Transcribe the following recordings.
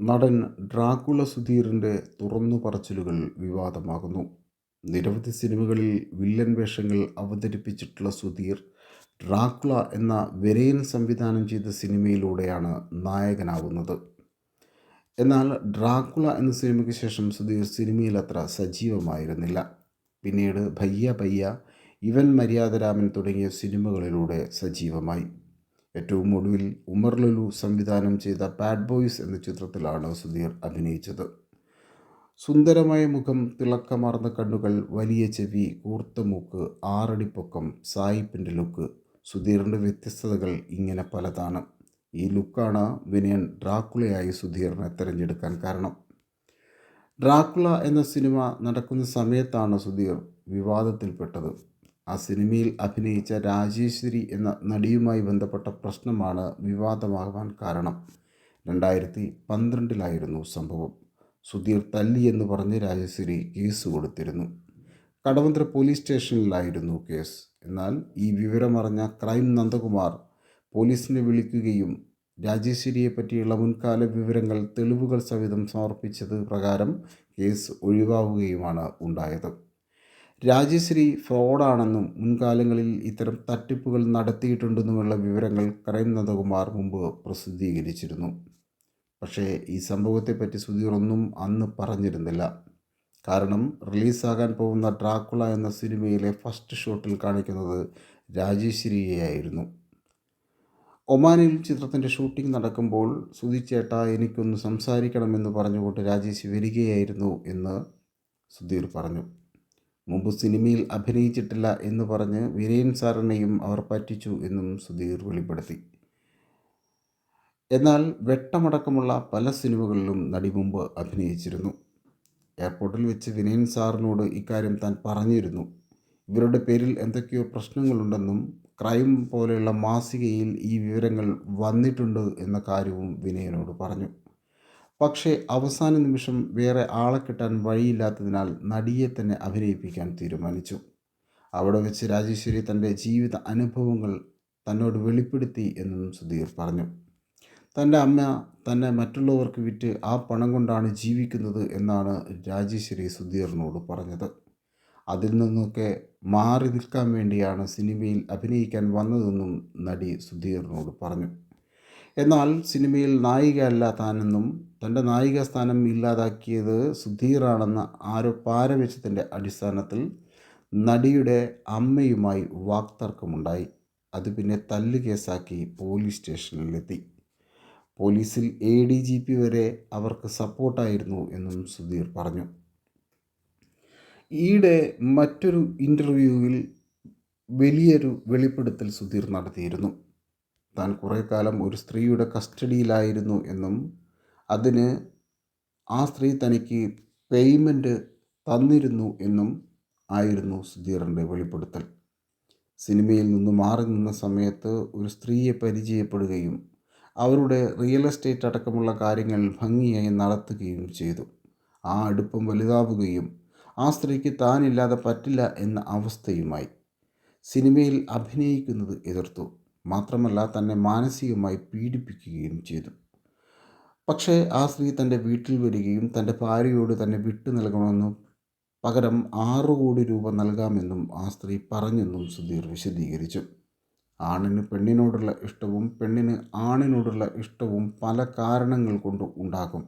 നടൻ ഡ്രാക്കുള സുധീറിന്റെ തുറന്നു പറച്ചിലുകൾ വിവാദമാകുന്നു. നിരവധി സിനിമകളിൽ വില്ലൻ വേഷങ്ങൾ അവതരിപ്പിച്ചിട്ടുള്ള സുധീർ ഡ്രാക്കുള എന്ന വെരയൻ സംവിധാനം ചെയ്ത സിനിമയിലൂടെയാണ് നായകനാവുന്നത്. എന്നാൽ ഡ്രാക്കുള എന്ന സിനിമയ്ക്ക് ശേഷം സുധീർ സിനിമയിൽ അത്ര സജീവമായിരുന്നില്ല. പിന്നീട് ഭയ്യ ഭയ്യ ഇവൻ മര്യാദരാമൻ തുടങ്ങിയ സിനിമകളിലൂടെ സജീവമായി. ഏറ്റവും ഒടുവിൽ ഉമർ ലുലു സംവിധാനം ചെയ്ത ബാഡ് ബോയ്സ് എന്ന ചിത്രത്തിലാണ് സുധീർ അഭിനയിച്ചത്. സുന്ദരമായ മുഖം തിളക്കമാർന്ന കണ്ണുകൾ വലിയ ചെവി കൂർത്ത മൂക്ക് ആറടിപ്പൊക്കം സായിപ്പിന്റെ ലുക്ക് സുധീറിന്റെ വ്യത്യസ്തതകൾ ഇങ്ങനെ പലതാണ്. ഈ ലുക്കാണ് വിനയൻ ഡ്രാക്കുളയായി സുധീറിനെ തിരഞ്ഞെടുക്കാൻ കാരണം. ഡ്രാക്കുള എന്ന സിനിമ നടക്കുന്ന സമയത്താണ് സുധീർ വിവാദത്തിൽപ്പെട്ടത്. ആ സിനിമയിൽ അഭിനയിച്ച രാജേശ്വരി എന്ന നടിയുമായി ബന്ധപ്പെട്ട പ്രശ്നമാണ് വിവാദമാകാൻ കാരണം. രണ്ടായിരത്തി പന്ത്രണ്ടിലായിരുന്നു സംഭവം. സുധീർ തല്ലി എന്ന് പറഞ്ഞ് രാജേശ്വരി കേസ് കൊടുത്തിരുന്നു. കടവന്ത്ര പോലീസ് സ്റ്റേഷനിലായിരുന്നു കേസ്. എന്നാൽ ഈ വിവരമറിഞ്ഞ ക്രൈം നന്ദകുമാർ പോലീസിനെ വിളിക്കുകയും രാജേശ്വരിയെ പറ്റിയുള്ള മുൻകാല വിവരങ്ങൾ തെളിവുകൾ സഹിതം സമർപ്പിച്ചത് പ്രകാരം കേസ് ഒഴിവാവുകയുമാണ് ഉണ്ടായത്. രാജശ്രീ ഫ്രോഡാണെന്നും മുൻകാലങ്ങളിൽ ഇത്തരം തട്ടിപ്പുകൾ നടത്തിയിട്ടുണ്ടെന്നുമുള്ള വിവരങ്ങൾ ക്രൈം നന്ദകുമാർ മുമ്പ് പ്രസിദ്ധീകരിച്ചിരുന്നു. പക്ഷേ ഈ സംഭവത്തെപ്പറ്റി സുധീറൊന്നും അന്ന് പറഞ്ഞിരുന്നില്ല. കാരണം റിലീസാകാൻ പോകുന്ന ഡ്രാക്കുള എന്ന സിനിമയിലെ ഫസ്റ്റ് ഷോട്ടിൽ കാണിക്കുന്നത് രാജേശ്വരിയെയായിരുന്നു ഒമാനിൽ ചിത്രത്തിന്റെ ഷൂട്ടിംഗ് നടക്കുമ്പോൾ സുധിച്ചേട്ട എനിക്കൊന്ന് സംസാരിക്കണമെന്ന് പറഞ്ഞുകൊണ്ട് രാജേഷ് വരികയായിരുന്നു എന്ന് സുധീർ പറഞ്ഞു. മുമ്പ് സിനിമയിൽ അഭിനയിച്ചിട്ടില്ല എന്ന് പറഞ്ഞ് വിനയൻ സാറിനെയും അവർ പറ്റിച്ചു എന്നും സുധീർ വെളിപ്പെടുത്തി. എന്നാൽ വെട്ടമടക്കമുള്ള പല സിനിമകളിലും നടി മുമ്പ് അഭിനയിച്ചിരുന്നു. എയർപോർട്ടിൽ വെച്ച് വിനയൻ സാറിനോട് ഇക്കാര്യം താൻ പറഞ്ഞിരുന്നു. ഇവരുടെ പേരിൽ എന്തൊക്കെയോ പ്രശ്നങ്ങളുണ്ടെന്നും ക്രൈം പോലെയുള്ള മാസികയിൽ ഈ വിവരങ്ങൾ വന്നിട്ടുണ്ട് എന്ന കാര്യവും വിനയനോട് പറഞ്ഞു. പക്ഷേ അവസാന നിമിഷം വേറെ ആളെ കിട്ടാൻ വഴിയില്ലാത്തതിനാൽ നടിയെ തന്നെ അഭിനയിപ്പിക്കാൻ തീരുമാനിച്ചു. അവിടെ വെച്ച് രാജേശ്വരി തന്റെ ജീവിത അനുഭവങ്ങൾ തന്നോട് വെളിപ്പെടുത്തി എന്നും സുധീർ പറഞ്ഞു. തന്റെ അമ്മ തന്നെ മറ്റുള്ളവർക്ക് വിറ്റ് ആ പണം കൊണ്ടാണ് ജീവിക്കുന്നത് എന്നാണ് രാജേശ്വരി സുധീറിനോട് പറഞ്ഞത്. അതിൽ നിന്നൊക്കെ മാറി നിൽക്കാൻ വേണ്ടിയാണ് സിനിമയിൽ അഭിനയിക്കാൻ വന്നതെന്നും നടി സുധീറിനോട് പറഞ്ഞു. എന്നാൽ സിനിമയിൽ നായിക നായികയല്ല താനെന്നും തന്റെ നായിക സ്ഥാനം ഇല്ലാതാക്കിയത് സുധീറാണെന്ന ആരോ പാരവെച്ചതിന്റെ അടിസ്ഥാനത്തിൽ നടിയുടെ അമ്മയുമായി വാക്തർക്കമുണ്ടായി. അത് പിന്നെ തല്ല് കേസാക്കി പോലീസ് സ്റ്റേഷനിലെത്തി. പോലീസിൽ എ ഡി ജി പി വരെ അവർക്ക് സപ്പോർട്ടായിരുന്നു എന്നും സുധീർ പറഞ്ഞു. ഈയിടെ മറ്റൊരു ഇന്റർവ്യൂവിൽ വലിയൊരു വെളിപ്പെടുത്തൽ സുധീർ നടത്തിയിരുന്നു. താൻ കുറേ കാലം ഒരു സ്ത്രീയുടെ കസ്റ്റഡിയിലായിരുന്നു എന്നും അതിന് ആ സ്ത്രീ തനിക്ക് പേയ്മെന്റ് തന്നിരുന്നു എന്നും ആയിരുന്നു സുധീറിന്റെ വെളിപ്പെടുത്തൽ. സിനിമയിൽ നിന്ന് മാറി നിന്ന സമയത്ത് ഒരു സ്ത്രീയെ പരിചയപ്പെടുകയും അവരുടെ റിയൽ എസ്റ്റേറ്റ് അടക്കമുള്ള കാര്യങ്ങൾ ഭംഗിയായി നടത്തുകയും ചെയ്തു. ആ അടുപ്പം വലുതാവുകയും ആ സ്ത്രീക്ക് താനില്ലാതെ പറ്റില്ല എന്ന അവസ്ഥയുമായി സിനിമയിൽ അഭിനയിക്കുന്നത് എതിർത്തു. മാത്രമല്ല തന്നെ മാനസികമായി പീഡിപ്പിക്കുകയും ചെയ്തു. പക്ഷേ ആ സ്ത്രീ തന്റെ വീട്ടിൽ വരികയും തന്റെ ഭാര്യയോട് തന്നെ വിട്ടു നൽകണമെന്നും പകരം ആറു കോടി രൂപ നൽകാമെന്നും ആ സ്ത്രീ പറഞ്ഞെന്നും സുധീർ വിശദീകരിച്ചു. ആണിന് പെണ്ണിനോടുള്ള ഇഷ്ടവും പെണ്ണിന് ആണിനോടുള്ള ഇഷ്ടവും പല കാരണങ്ങൾ കൊണ്ട് ഉണ്ടാകും.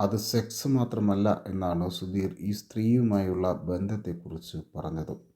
അത് സെക്സ് മാത്രമല്ല എന്നാണ് സുധീർ ഈ സ്ത്രീയുമായുള്ള ബന്ധത്തെക്കുറിച്ച് പറഞ്ഞത്.